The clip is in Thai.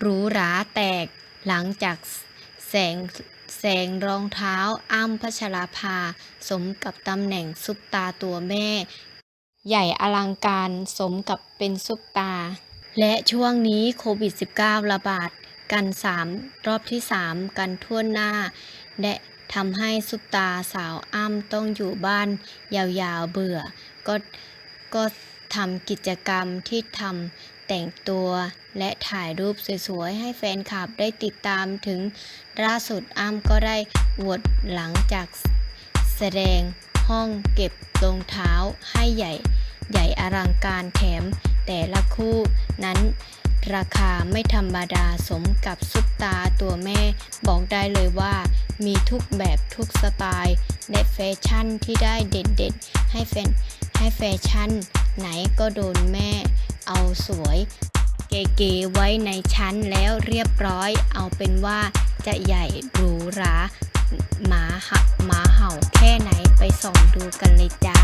หรูหราแตกหลังจากแสงแสงรองเท้าอ้ำพัชราภา สมกับตำแหน่งซุปตาตัวแม่ ใหญ่อลังการสมกับเป็นซุปตา และช่วงนี้โควิด -19 ระบาดกัน 3 รอบที่ 3 กันทั่วหน้า และทำให้ซุปตาสาวอ้ำต้องอยู่บ้านยาวๆเบื่อ ก็ก็ ทำกิจกรรมที่ทำแต่งตัว และถ่ายรูปสวยๆ ให้แฟนคลับได้ติดตามถึงล่าสุดอ้ำก็ได้อวดหลังจากแสดงห้องเก็บรองเท้าให้ใหญ่ ใหญ่อลังการแถม แต่ละคู่นั้นราคาไม่ธรรมดาสมกับซุปตาตัวแม่บอกได้เลยว่า มีทุกแบบทุกสไตล์และแฟชั่นที่ได้เด็ดๆให้แฟนให้แฟชั่น ไหนก็โดนแม่ เอาสวย เก๋ๆไว้ในชั้นแล้วเรียบร้อย เอาเป็นว่าจะใหญ่หรูหราหมาหักหมาเห่าแค่ไหนไปส่องดูกันเลยจ้า